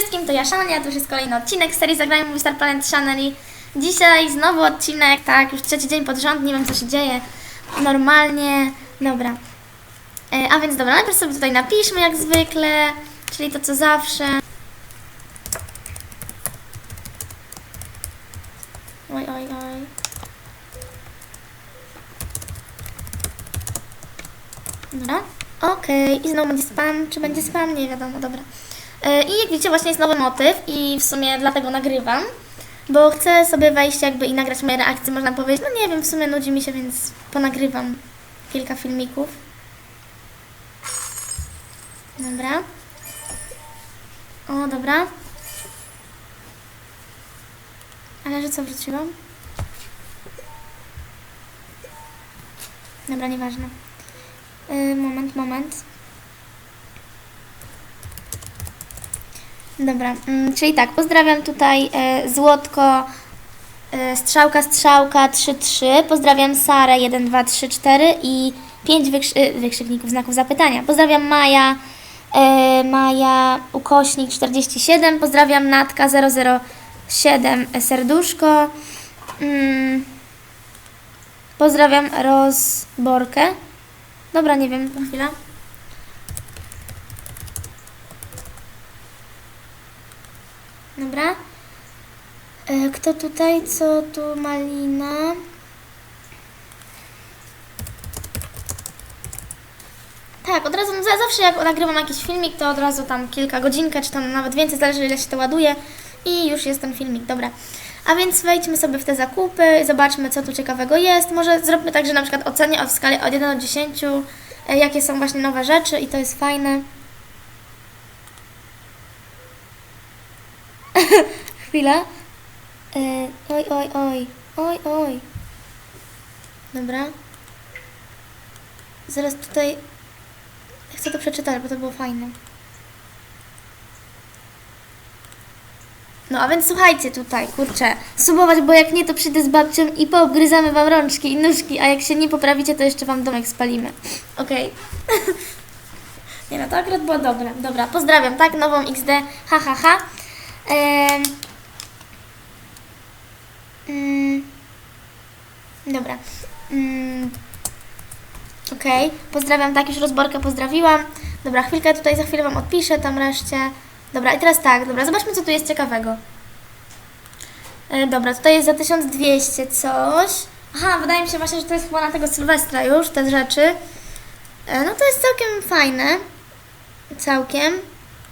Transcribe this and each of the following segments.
wszystkim, to ja Szania, to już jest kolejny odcinek serii Zagrajmy w Star Planet Channel i dzisiaj znowu odcinek, tak, już trzeci dzień pod rząd, nie wiem co się dzieje, normalnie, dobra. E, a więc dobra, najpierw sobie tutaj napiszmy jak zwykle, czyli to co zawsze. Oj, oj, oj. Dobra. Okej, i znowu będzie spam. Czy będzie spam? Nie wiadomo, dobra. E, I jak widzicie, właśnie jest nowy motyw i w sumie dlatego nagrywam, bo chcę sobie wejść jakby i nagrać moje reakcje, można powiedzieć. No nie wiem, w sumie nudzi mi się, więc ponagrywam kilka filmików. Dobra. O, dobra. Ale że co, wróciłam? Dobra, nieważne. Y, moment, moment. Dobra, mm, czyli tak, pozdrawiam tutaj e, Złotko, e, Strzałka, Strzałka 3-3, pozdrawiam Sarę 1, 2, 3, 4 i 5 wykrzy e, wykrzykników, znaków zapytania. Pozdrawiam Maja, Maja Ukośnik 47, pozdrawiam Natka 007 e, Serduszko, mm, pozdrawiam Rozborkę. Dobra, nie wiem, chwila. Dobra. E, Kto tutaj? Co tu? Malina. Tak, od razu, no za- zawsze jak nagrywam jakiś filmik, to od razu tam kilka godzinkę, czy tam nawet więcej, zależy ile się to ładuje i już jest ten filmik, dobra. A więc wejdźmy sobie w te zakupy, zobaczmy co tu ciekawego jest. Może zróbmy tak, że na przykład ocenię w skali od 1 do 10, e, jakie są właśnie nowe rzeczy i to jest fajne. Chwila. E, oj, oj, oj. Oj, oj. Dobra. Zaraz tutaj... Chcę to przeczytać, bo to było fajne. No a więc słuchajcie tutaj, kurczę, subować, bo jak nie, to przyjdę z babcią i poobgryzamy wam rączki i nóżki, a jak się nie poprawicie, to jeszcze wam domek spalimy. Okej. nie no, to akurat było dobre. Dobra, pozdrawiam, tak? Nową XD, ha, ha, ha. Em, mm, dobra. Mm, Okej, pozdrawiam, tak, już rozborkę pozdrawiłam. Dobra, chwilkę tutaj za chwilę Wam odpiszę, tam reszcie. Dobra, i teraz tak, dobra, zobaczmy, co tu jest ciekawego. E, dobra, tutaj jest za 1200 coś. Aha, wydaje mi się właśnie, że to jest chyba na tego Sylwestra już, te rzeczy. E, no to jest całkiem fajne. Całkiem.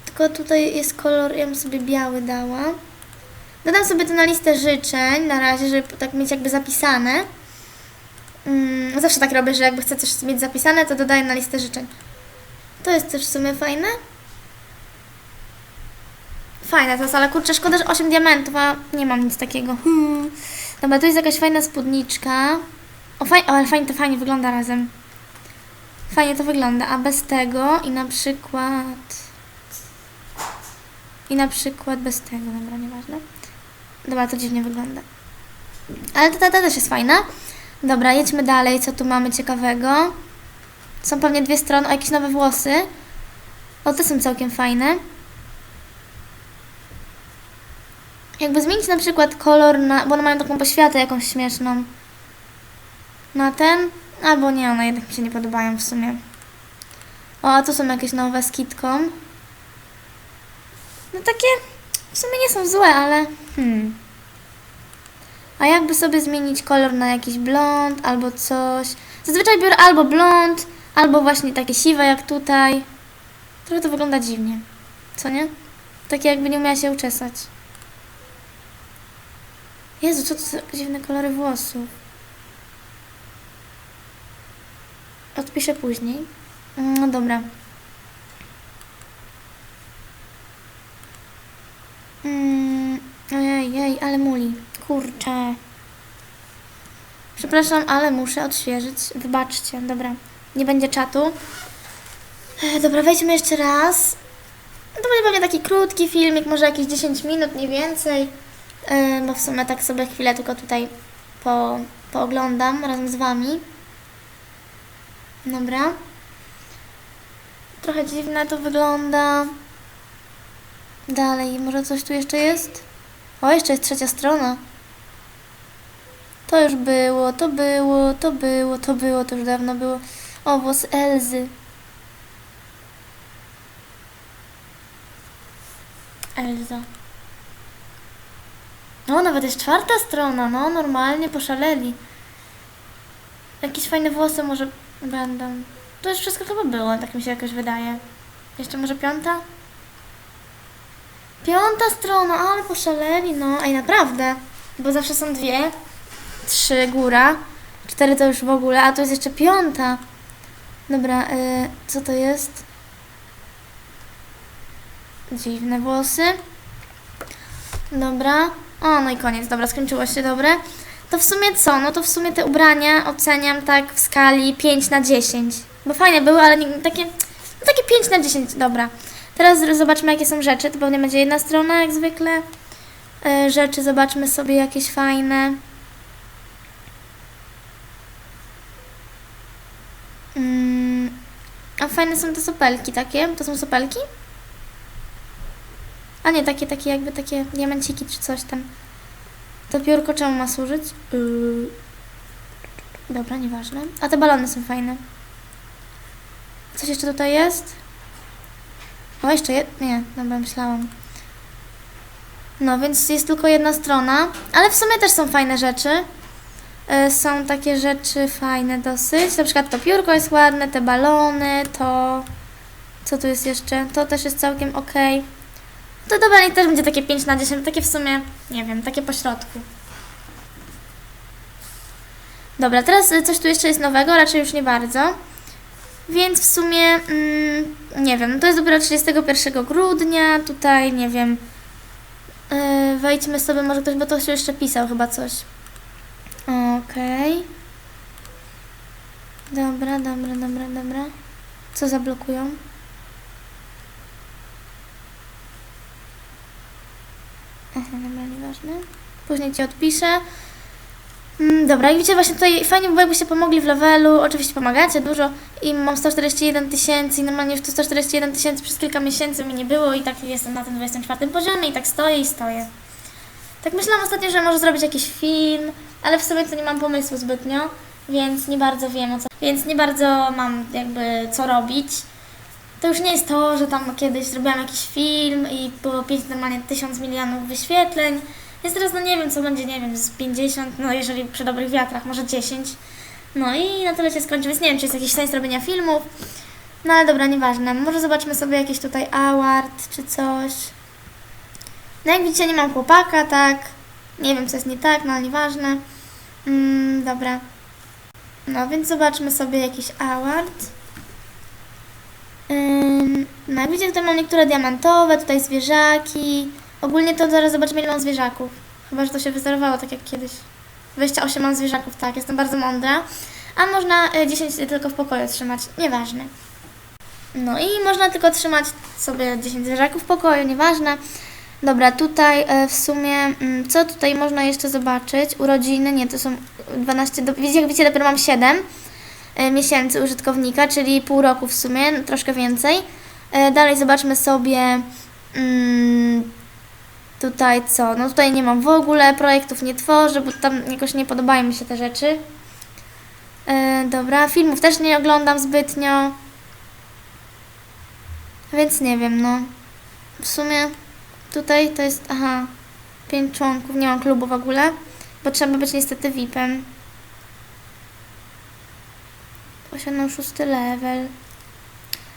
Tylko tutaj jest kolor, ja bym sobie biały dała. Dodam sobie to na listę życzeń na razie, żeby tak mieć jakby zapisane. Mm, zawsze tak robię, że jakby chcę coś mieć zapisane, to dodaję na listę życzeń. To jest też w sumie fajne. Fajne to jest, ale kurczę, szkoda, że 8 diamentów, a nie mam nic takiego. Hmm. Dobra, tu jest jakaś fajna spódniczka. O, faj, o, ale fajnie to fajnie wygląda razem. Fajnie to wygląda, a bez tego i na przykład... I na przykład bez tego, dobra, nieważne. Dobra, to dziwnie wygląda. Ale ta, ta, ta też jest fajna. Dobra, jedźmy dalej, co tu mamy ciekawego. Są pewnie dwie strony, o jakieś nowe włosy. O, te są całkiem fajne. Jakby zmienić na przykład kolor na, bo one mają taką poświatę jakąś śmieszną. Na ten, albo nie, one jednak mi się nie podobają w sumie. O, a tu są jakieś nowe z kitką. No takie w sumie nie są złe, ale hmm. A jakby sobie zmienić kolor na jakiś blond albo coś. Zazwyczaj biorę albo blond, albo właśnie takie siwe jak tutaj. Trochę to wygląda dziwnie. Co nie? Takie jakby nie umiała się uczesać. Jezu, co to za dziwne kolory włosów. Odpiszę później. No dobra. Mm, ojej, jej, ale muli. Kurczę. Przepraszam, ale muszę odświeżyć. Wybaczcie, dobra. Nie będzie czatu. E, Dobra, wejdźmy jeszcze raz. To będzie pewnie taki krótki filmik, może jakieś 10 minut, nie więcej. E, Bo w sumie tak sobie chwilę tylko tutaj po, pooglądam razem z Wami. Dobra. Trochę dziwne to wygląda. Dalej, może coś tu jeszcze jest? O, jeszcze jest trzecia strona. To już było, to było, to było, to było, to już dawno było. O, włos Elzy. Elza. No, nawet jest czwarta strona, no, normalnie poszaleli. Jakieś fajne włosy może będą. To już wszystko chyba było, tak mi się jakoś wydaje. Jeszcze może piąta? Piąta strona, ale poszaleli, no. Ej, naprawdę. Bo zawsze są dwie. Trzy góra. Cztery to już w ogóle, a to jest jeszcze piąta. Dobra, y, co to jest? Dziwne włosy. Dobra. O, no i koniec. Dobra, skończyło się, dobre. To w sumie co? No to w sumie te ubrania oceniam tak w skali 5 na 10. Bo fajne były, ale nie, takie, no takie 5 na 10, dobra. Teraz zobaczmy, jakie są rzeczy. To pewnie będzie jedna strona, jak zwykle. E, rzeczy, zobaczmy sobie jakieś fajne. Mm, a fajne są te sopelki takie. To są sopelki? A nie, takie, takie jakby takie diamenciki czy coś tam. To piórko czemu ma służyć? Yy... Dobra, nieważne. A te balony są fajne. Coś jeszcze tutaj jest? O, jeszcze jed... Nie, dobra, myślałam. No, więc jest tylko jedna strona, ale w sumie też są fajne rzeczy. Y, Są takie rzeczy fajne dosyć. Na przykład to piórko jest ładne, te balony, to... Co tu jest jeszcze? To też jest całkiem ok. To dobra, niech też będzie takie 5 na 10, takie w sumie, nie wiem, takie po środku. Dobra, teraz y, coś tu jeszcze jest nowego, raczej już nie bardzo. Więc w sumie, mm, nie wiem, to jest dopiero 31 grudnia, tutaj, nie wiem, yy, wejdźmy sobie, może ktoś, bo to się jeszcze pisał chyba coś. Okej. Dobra, dobra, dobra, dobra. Co zablokują? Aha, dobra, nieważne. Później Ci odpiszę. Mm, dobra, jak widzicie, właśnie tutaj fajnie by było, pomogli w levelu. Oczywiście pomagacie dużo i mam 141 tysięcy i normalnie już to 141 tysięcy przez kilka miesięcy mi nie było i tak jestem na tym 24 poziomie i tak stoję i stoję. Tak myślałam ostatnio, że może zrobić jakiś film, ale w sumie to nie mam pomysłu zbytnio, więc nie bardzo wiem o co. Więc nie bardzo mam jakby co robić. To już nie jest to, że tam kiedyś zrobiłam jakiś film i było 5 normalnie tysiąc milionów wyświetleń. Więc teraz no nie wiem, co będzie, nie wiem, z 50, no jeżeli przy dobrych wiatrach, może 10. No i na tyle się skończy, więc nie wiem, czy jest jakiś sens robienia filmów. No ale dobra, nieważne. Może zobaczmy sobie jakiś tutaj award czy coś. No jak widzicie, nie mam chłopaka, tak. Nie wiem, co jest nie tak, no ale nieważne. Mm, dobra. No więc zobaczmy sobie jakiś award. Ym, no jak widzicie, tutaj mam niektóre diamentowe, tutaj zwierzaki. Ogólnie to zaraz zobaczymy, ile mam zwierzaków. Chyba, że to się wyzerowało tak jak kiedyś. 28 mam zwierzaków, tak, jestem bardzo mądra. A można y, 10 tylko w pokoju trzymać, nieważne. No i można tylko trzymać sobie 10 zwierzaków w pokoju, nieważne. Dobra, tutaj e, w sumie, mm, co tutaj można jeszcze zobaczyć? Urodziny, nie, to są 12, do, jak widzicie, dopiero mam 7 e, miesięcy użytkownika, czyli pół roku w sumie, no, troszkę więcej. E, Dalej zobaczmy sobie mm, tutaj co, no tutaj nie mam w ogóle, projektów nie tworzę, bo tam jakoś nie podobają mi się te rzeczy. Dobra, filmów też nie oglądam zbytnio, więc nie wiem, no. W sumie tutaj to jest, aha, pięć członków, nie mam klubu w ogóle, bo trzeba być niestety VIP-em. Osiągnął szósty level.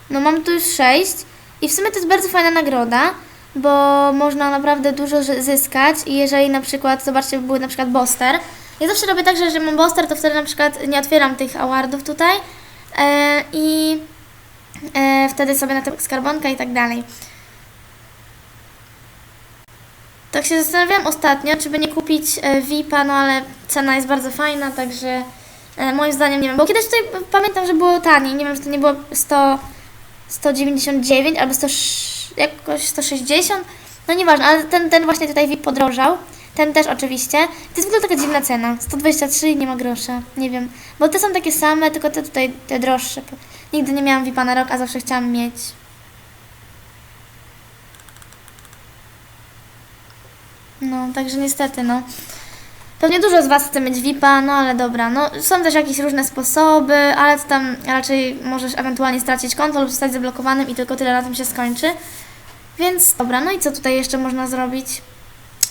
No mam tu już sześć i w sumie to jest bardzo fajna nagroda, bo można naprawdę dużo zy- zyskać i jeżeli na przykład, zobaczcie, by był na przykład Boster. Ja zawsze robię tak, że jeżeli mam Boster, to wtedy na przykład nie otwieram tych awardów tutaj e, i e, wtedy sobie na tym skarbonka i tak dalej. Tak się zastanawiałam ostatnio, czy by nie kupić e, VIP-a, no ale cena jest bardzo fajna, także e, moim zdaniem nie wiem, bo kiedyś tutaj pamiętam, że było taniej, nie wiem, czy to nie było 100, 199 albo 100, sz- jakoś 160, no nieważne, ale ten, ten właśnie tutaj VIP podrożał, ten też oczywiście. To jest w ogóle taka dziwna cena, 123 i nie ma grosza, nie wiem, bo te są takie same, tylko te tutaj, te droższe. Nigdy nie miałam VIP-a na rok, a zawsze chciałam mieć. No, także niestety, no. Pewnie dużo z Was chce mieć VIP-a, no ale dobra, no są też jakieś różne sposoby, ale to tam raczej możesz ewentualnie stracić konto lub zostać zablokowanym i tylko tyle na tym się skończy. Więc dobra, no i co tutaj jeszcze można zrobić?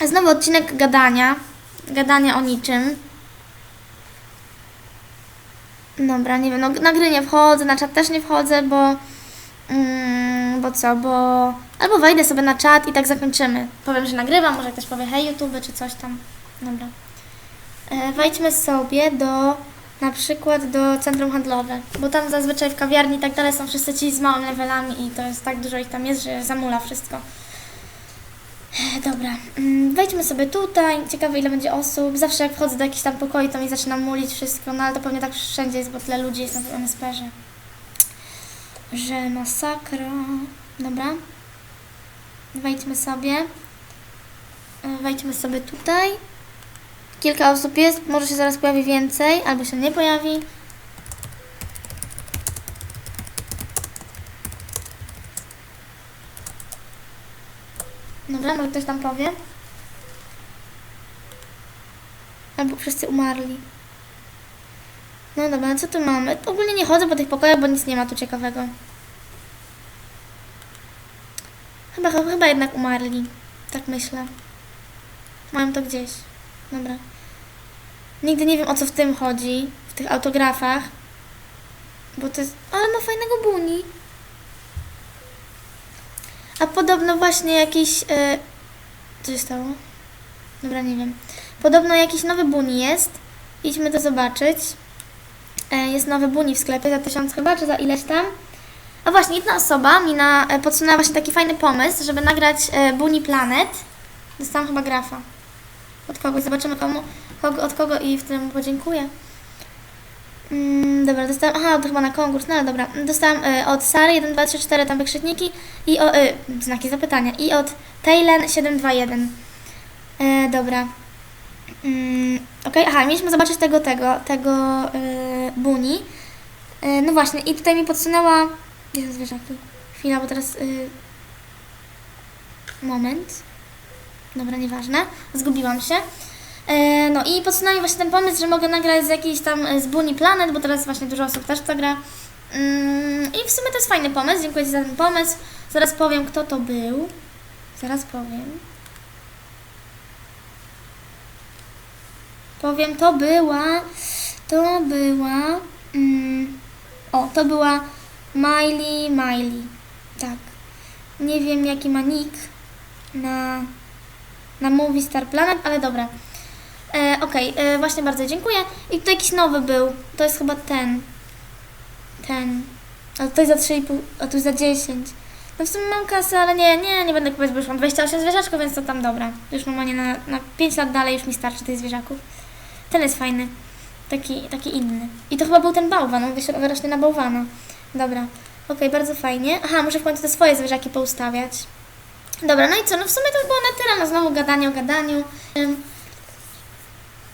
Znowu odcinek gadania, gadania o niczym. Dobra, nie wiem, no na gry nie wchodzę, na czat też nie wchodzę, bo... Mm, bo co, bo... Albo wejdę sobie na czat i tak zakończymy. Powiem, że nagrywam, może ktoś powie hej YouTube czy coś tam. Dobra. E, wejdźmy sobie do, na przykład do centrum handlowe, bo tam zazwyczaj w kawiarni i tak dalej są wszyscy ci z małymi levelami i to jest tak dużo ich tam jest, że zamula wszystko. E, Dobra, mm, wejdźmy sobie tutaj. Ciekawe ile będzie osób. Zawsze jak wchodzę do jakichś tam pokoi, to mi zaczyna mulić wszystko, no ale to pewnie tak wszędzie jest, bo tyle ludzi jest na tym MSP-że. Że masakra. Dobra. Wejdźmy sobie. Wejdźmy sobie tutaj. Kilka osób jest, może się zaraz pojawi więcej, albo się nie pojawi. Dobra, może ktoś tam powie. Albo wszyscy umarli. No dobra, co tu mamy? Ogólnie nie chodzę po tych pokojach, bo nic nie ma tu ciekawego. Chyba, chyba jednak umarli. Tak myślę. Mają to gdzieś. Dobra. Nigdy nie wiem o co w tym chodzi, w tych autografach. Bo to jest. Ale ma fajnego buni. A podobno właśnie jakiś. E... Co się stało? Dobra, nie wiem. Podobno jakiś nowy buni jest. Idźmy to zobaczyć. E, jest nowy buni w sklepie za tysiąc chyba, czy za ileś tam. A właśnie, jedna osoba mi na, e, podsunęła właśnie taki fajny pomysł, żeby nagrać e, Buni Planet. Dostałam chyba grafa. Od kogoś, zobaczymy komu, kogo, od kogo i w mu podziękuję. Mm, dobra, dostałam, aha, to chyba na konkurs, no ale dobra. Dostałam e, od Sary 1, 2, 3, 4 tam wykrzykniki i o, e, znaki zapytania i od Taylen 721. E, dobra. Mm, Okej, aha, mieliśmy zobaczyć tego, tego, tego e, Buni. E, no właśnie, i tutaj mi podsunęła. Gdzie zwierzaki? Chwila, bo teraz. Y... Moment. Dobra, nieważne. Zgubiłam się. E, no i podsunęła mi właśnie ten pomysł, że mogę nagrać z jakiejś tam e, z Bunny Planet, bo teraz właśnie dużo osób też to gra. Mm, I w sumie to jest fajny pomysł. Dziękuję Ci za ten pomysł. Zaraz powiem, kto to był. Zaraz powiem. Powiem, to była. Była. Mm, o, to była Miley Miley. Tak. Nie wiem jaki ma nick na, na Movie Star Planet, ale dobra. E, Okej, e, właśnie bardzo dziękuję. I tutaj jakiś nowy był. To jest chyba ten. Ten. A jest za 3,5, a tu za 10. No w sumie mam kasę, ale nie, nie, nie będę kupować, bo już mam 28 zwierzaczków, więc to tam dobra. Już normalnie na, na 5 lat dalej już mi starczy tych zwierzaków. Ten jest fajny. Taki, taki inny. I to chyba był ten bałwan, on wyrośnie na bałwana. Dobra, okej, bardzo fajnie. Aha, muszę w końcu te swoje zwierzaki poustawiać. Dobra, no i co? No w sumie to było na tyle, no znowu gadanie o gadaniu.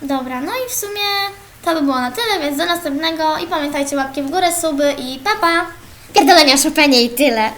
Dobra, no i w sumie to by było na tyle, więc do następnego i pamiętajcie łapki w górę, suby i papa! Pierdolenia o i tyle.